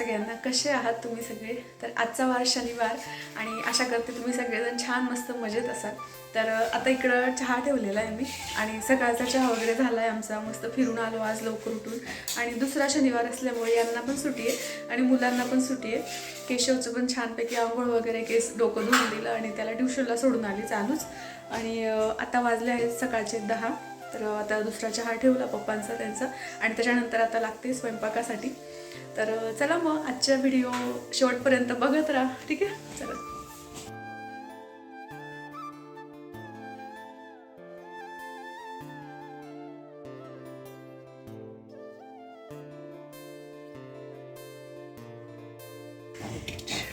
सगळ्यांना कसे आहात तुम्ही सगळे? तर आजचा वार शनिवार आणि आशा करते तुम्ही सगळेजण छान मस्त मजेत असाल. तर आता इकडं चहा ठेवलेला आहे मी आणि सकाळचा चहा वगैरे झाला आहे आमचा. मस्त फिरून आलो आज लवकर उठून. आणि दुसरा शनिवार असल्यामुळे यांना पण सुटी आहे आणि मुलांना पण सुटी आहे. केशवचं पण छानपैकी आंघोळ वगैरे केस डोकं धुवून दिलं आणि त्याला ट्युशनला सोडून आली चालूच. आणि आता वाजले आहेत सकाळचे दहा. तर आता दुसरा चहा ठेवला पप्पांचा त्यांचा. आणि त्याच्यानंतर आता लागते स्वयंपाकासाठी. तर चला मग आजच्या व्हिडिओ शेवटपर्यंत बघत राहा. ठीक आहे? चला.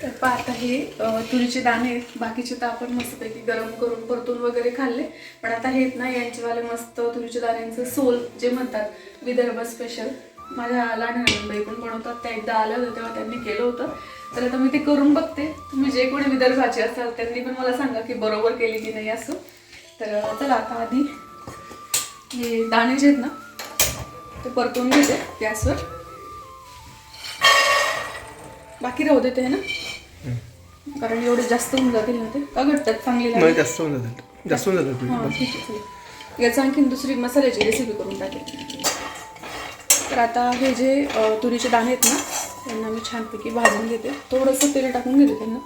तर पहा आता हे तुरीचे दाणे बाकीचे तर आपण मस्तपैकी गरम करून परतून वगैरे खाल्ले. पण आता हेत ना यांचेवाले मस्त तुरीच्या दाण्यांचं सोल जे म्हणतात विदर्भ स्पेशल माझ्या लहान बाई पण बनवतात. त्या एकदा आल्या होत्या तेव्हा त्यांनी केलं होतं. तर आता मी ते करून बघते. तुम्ही जे कोणी विदर्भाचे असाल त्यांनी पण मला सांगा की बरोबर केली की नाही असं. तर चला आता आधी हे दाणे जे आहेत ना ते परतून घेते गॅसवर. बाकी राहू देते है ना? कारण एवढे जास्त होऊन जातील ना ते. का घटतात चांगले जास्त होऊन जातात जास्त होऊन जातात याचं आणखीन दुसरी मसाल्याची रेसिपी करून टाकेल. तर आता हे जे तुरीचे दाणे आहेत ना त्यांना मी छानपैकी भाजून घेते. थोडंसं तेल टाकून घेते त्यांना.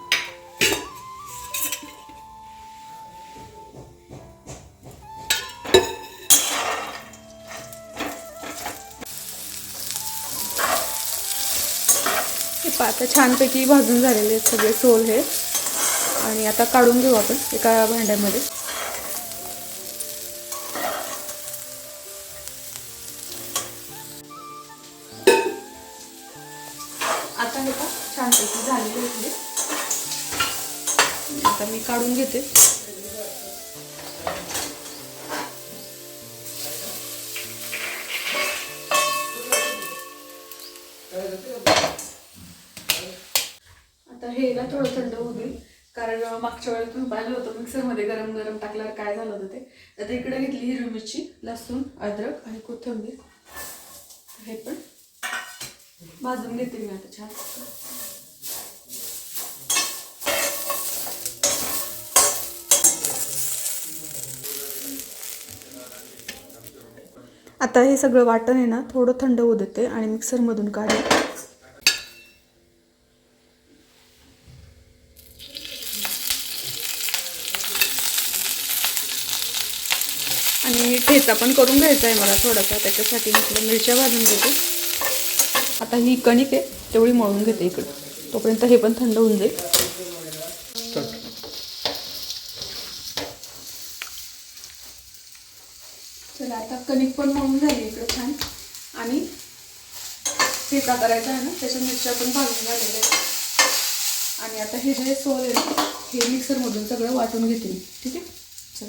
आता छानपैकी भाजून झालेले आहेत सगळे सोल हे. आणि आता काढून घेऊ आपण एका भांड्यामध्ये. आता मी काढून घेते. आता हे ना थोडं थंड होऊ कारण मागच्या वेळेला तुम्ही पाहिलं होतं मिक्सरमध्ये गरम गरम टाकल्यावर काय झालं होतं ते. आता इकडे घेतली हिरवी मिरची लसूण अद्रक आणि कोथिंबीर. हे पण भाजून घेते मी आता छान. आता हे सगळं वाटण आहे ना थोडं थंड होऊ देते आणि मिक्सरमधून काढते आणि ठेचा पण करून घ्यायचा आहे मला थोडासा त्याच्यासाठी म्हटलं मिरच्या भाजून घेते. आता ही कणिक आहे तेवढी मळून घेते इकडं. तोपर्यंत हे पण थंड होऊन जाईल स्टार्ट चला आता कणिक पण मळून झाली इकडं छान. आणि ठेचा करायचा आहे ना त्याच्या मिरच्या पण भाजून झालेल्या आहेत. आणि आता हे जे सोल आहे ना हे मिक्सरमधून सगळं वाटून घेते मी. ठीक आहे? चल.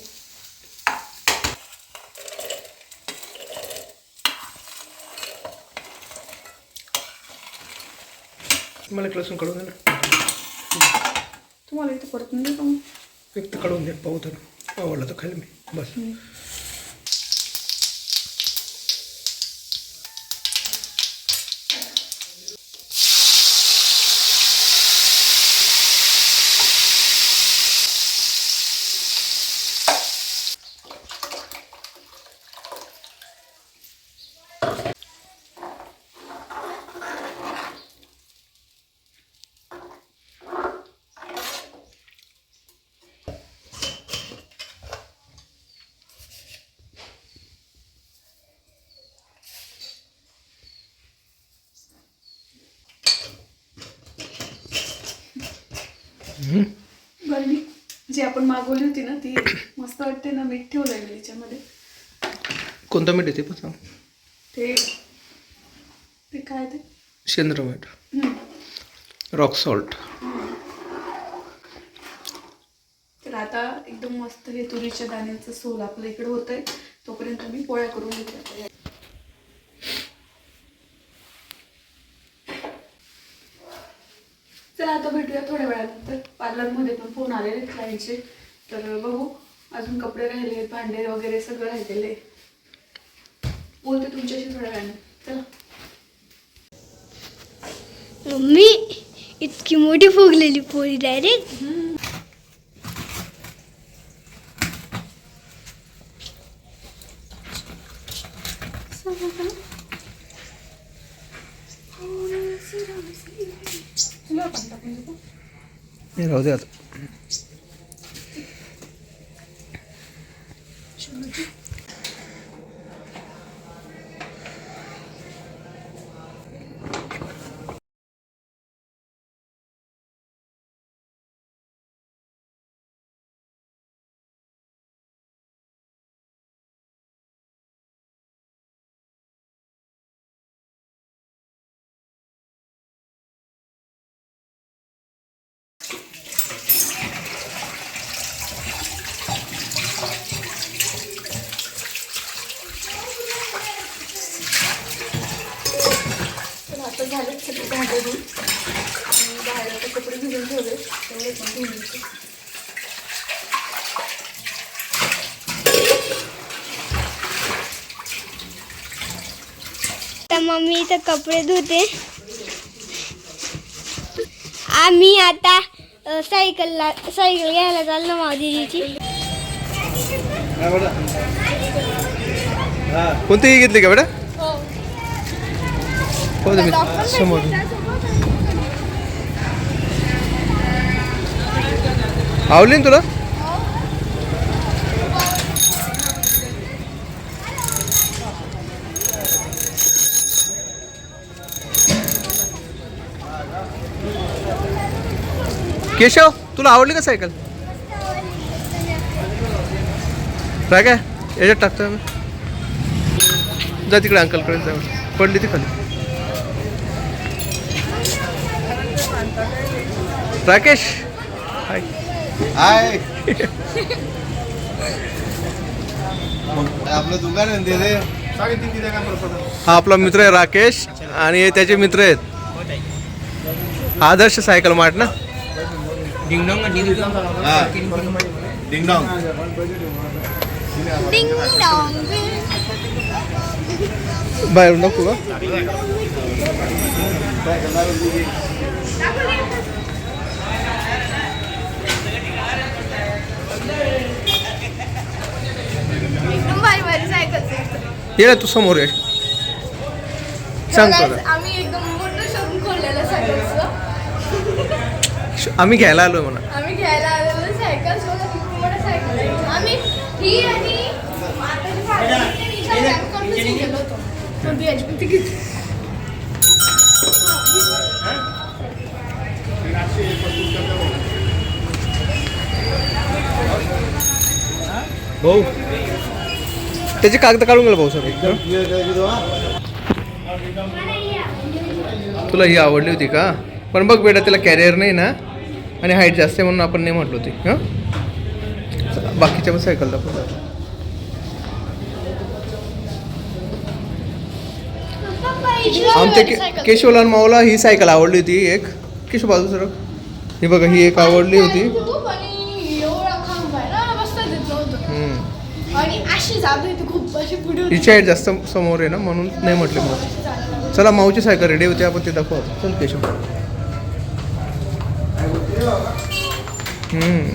मला एक लसूण काढून दे ना. तुम्हाला इथे परतून देऊ का एक तर काढून दे पाहू तर. आवडलं तर खाईल मी. बस बरणी जी आपण मागवली होती ना ती मस्त वाटते ना मीठ ठेवलंय मी याच्यामध्ये कोणतं मीठ येते पण ते ते काय ते? शेंद्र मीठ. रॉक सॉल्ट तर आता एकदम मस्त हे तुरीच्या दाण्याचं सोल आपलं इकडे होत आहे तोपर्यंत मी पोळ्या करून घेते. चला आता भेटूया थोड्या वेळानंतर पार्लरमध्ये पण फोन आलेले आहेत क्लायंटचे तर बघू अजून कपडे राहिले भांडे वगैरे सगळं राहिलेले बोलते तुमच्याशी थोड्या वेळाने. चला. मम्मी इतकी मोठी फुगलेली पोळी डायरेक्ट हे राहू दे आता तर आता झालेत सगळे भांडे धुवून आणि बाहेर आता कपडे भिजून ठेवले तेवढे पण धुवून घेते तर मम्मी इथं कपडे धुते. आम्ही आता सायकलला सायकल घ्यायला चाललो मावजीची. कोणतीही घेतली का बेटा? हो. समोर. आवडली ना तुला? केशव तुला आवडली का सायकल? काय काय याच्यात टाकतो मी जा तिकडे अंकलकडे जा पडली ती खाली. राकेश? हाय. हाय. आपलं दुकान आहे हा आपला मित्र आहे राकेश आणि त्याचे मित्र आहेत. आदर्श सायकल मार्ट ना? हा डिंग डॉंग बाहेर नको का एकदम भारी भारी सायकल ये ना तू समोर ये सांग तुला आम्ही एकदम आम्ही घ्यायला आलोय म्हणा आम्ही घ्यायला आलेलो सायकल बघा किती मोठं सायकल आहे आम्ही ही आणि आताची फाटली आणि हिच्या बँककडूनच गेलो होतो. पण BHP तिकीट भाऊ त्याची कागद काढून गेला भाऊ सर. तुला ही आवडली होती का? पण बघ बेटा तिला कॅरियर नाही ना. आणि हाईट जास्त आहे म्हणून आपण नाही म्हटलो होती हां? चला, बाकीच्या पण सायकल दाखवतो. आमच्या के केशवलाल माऊला ही सायकल आवडली होती एक. केशव बाजू सर ही बघा ही एक आवडली होती. हिची हाईट जास्त समोर आहे ना म्हणून नाही म्हटले मग चला माऊची सायकल रेडी होती आपण ते दाखवू. चल केशव. 음.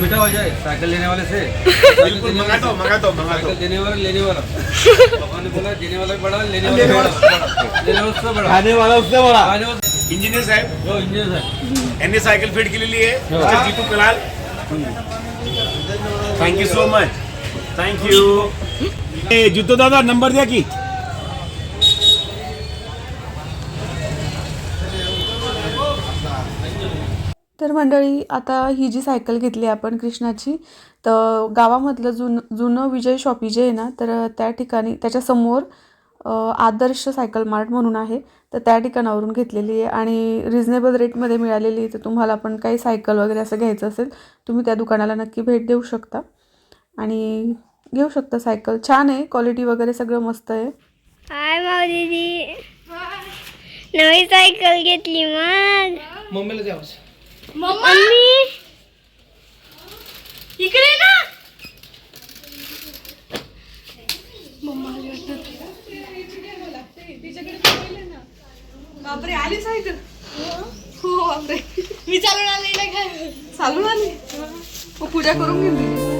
मीठा हो जाए साइकिल लेने वाले से देने वाला लेने वाला बोला देने वाला बड़ा लेने वाला उससे बड़ा आने वाला उससे बड़ा इंजीनियर साहब इंजीनियर साहब साइकिल के लिए Jitu thank you so much thank you Jitu दादा नंबर दिया की? तर मंडळी आता ही जी सायकल घेतली आपण कृष्णाची तर गावामधलं जुन जुनं विजय शॉपी जे आहे ना तर त्या ठिकाणी त्याच्यासमोर आदर्श सायकल मार्ट म्हणून आहे. तर त्या ठिकाणावरून घेतलेली आहे आणि रिझनेबल रेटमध्ये मिळालेली आहे. तर तुम्हाला पण काही सायकल वगैरे असं घ्यायचं असेल तुम्ही त्या दुकानाला नक्की भेट देऊ शकता. आणि घेऊ शकता सायकल. छान आहे क्वालिटी वगैरे सगळं मस्त आहे. हाय माऊ दीदी नवी सायकल घेतली मग. मम्मीला द्यावं मम्मी! इकडे ना! बापरे आली सायकल हो बापरे. मी चालून आले ना काय चालून आली? पूजा करून घेऊन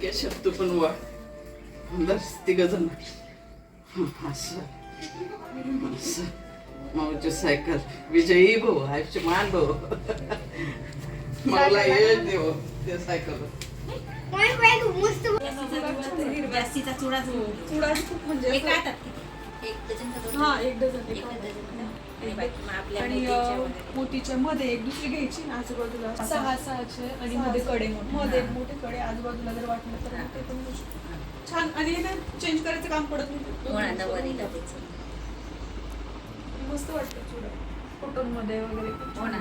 केशव तू पण वा बस तिघ जण असं माऊची सायकल विजयी भाऊ आयुष्यमान भाऊ मला ये देव ते सायकल मस्त. जास्तीचा चुडा चुडा खूप म्हणजे एक हा मोतीच्या मध्ये एक दुसरी घ्यायची ना आजूबाजूला सहा सहाचे आणि मध्ये कडे मध्ये मोठे कडे आजूबाजूला जर वाटलं तर ते पण. छान. आणि हे ना चेंज करायचं काम पडत हो नाही. मस्त वाटतं चुडा. कॉटनमध्ये वगैरे हो. ना.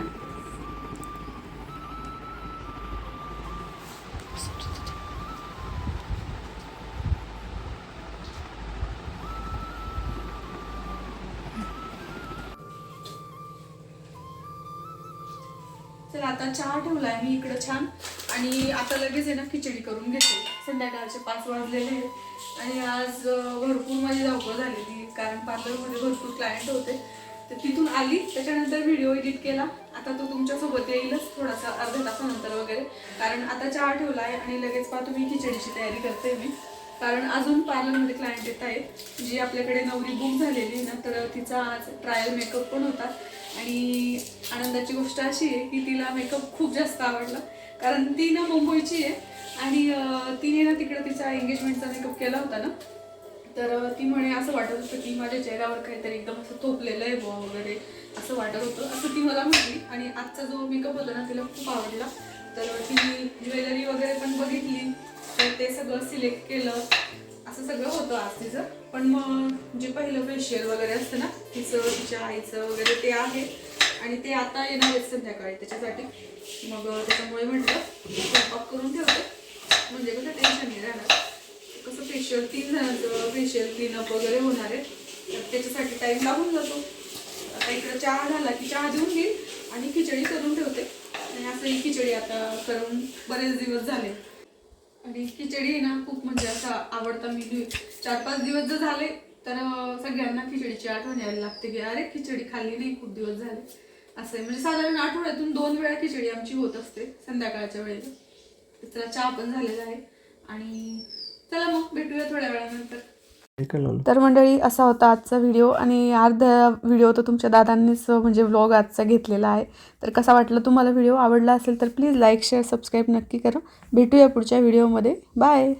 तर आता चहा ठेवला आहे मी इकडं छान. आणि आता लगेच आहे ना खिचडी करून घेते. संध्याकाळचे पाच वाजलेले आहेत. आणि आज भरपूर माझी धावपळ झालेली कारण पार्लरमध्ये भरपूर क्लायंट होते. तर तिथून आली. त्याच्यानंतर व्हिडिओ एडिट केला. आता तो तुमच्यासोबत येईलच. थोडासा अर्ध्या तासानंतर वगैरे. कारण आता चहा ठेवला आहे आणि लगेच पाहतो मी खिचडीची तयारी करते मी. कारण अजून पार्लरमध्ये क्लायंट येत आहेत. जी आपल्याकडे नवरी बुक झालेली ना तर तिचा आज ट्रायल मेकअप पण होता. आणि आनंदाची गोष्ट अशी आहे की तिला मेकअप खूप जास्त आवडला. कारण ती ना मुंबईची आहे आणि तिने ना तिकडं तिचा एंगेजमेंटचा मेकअप केला होता ना. तर ती म्हणे असं वाटत होतं की माझ्या चेहऱ्यावर काहीतरी एकदम असं थोपलेलं आहे बुवा वगैरे असं वाटत होतं. असं ती मला म्हटली आणि आजचा जो मेकअप होता ना तिला खूप आवडला. तर तिने ज्वेलरी वगैरे पण बघितली. तर ते सगळं सिलेक्ट केलं. असं सगळं होतं आज तिचं. पण मग जे पहिलं फेशियल वगैरे असतं ना तिचं तिच्या आईचं वगैरे ते आहे. आणि ते आता येणार आहेत संध्याकाळी. त्याच्यासाठी मग त्याच्यामुळे म्हटलं स्वयंपाक करून ठेवते. म्हणजे कसं टेन्शन नाही राहणार. कसं फेशियल तीन जणांचं फेशियल क्लीनअप वगैरे होणार आहे. तर त्याच्यासाठी टाईम लागून जातो. आता इकडं चहा झाला की चहा देऊन घेईल आणि खिचडी करून ठेवते. आणि असं ही खिचडी आता करून बरेच दिवस झाले. आणि खिचडी ना खूप म्हणजे असा आवडता मेन्यू चार पाच दिवस जर झाले तर सगळ्यांना खिचडीची आठवण यायला लागते की अरे खिचडी खाल्ली नाही खूप दिवस झाले. असं आहे. म्हणजे साधारण आठवड्यातून दोन वेळा खिचडी आमची होत असते संध्याकाळच्या वेळेला. तर त्याला चहा पण झालेला आहे. आणि चला मग भेटूया थोड्या वेळानंतर. तर मंडळी असा होता आजचा व्हिडिओ. आणि अर्धा व्हिडिओ तर तुमच्या दादांनीच म्हणजे व्लॉग आजचा घेतलेला आहे. तर कसा वाटला तुम्हाला व्हिडिओ? आवडला असेल तर प्लीज लाईक शेअर सबस्क्राईब नक्की करा. भेटूया पुढच्या व्हिडिओमध्ये. बाय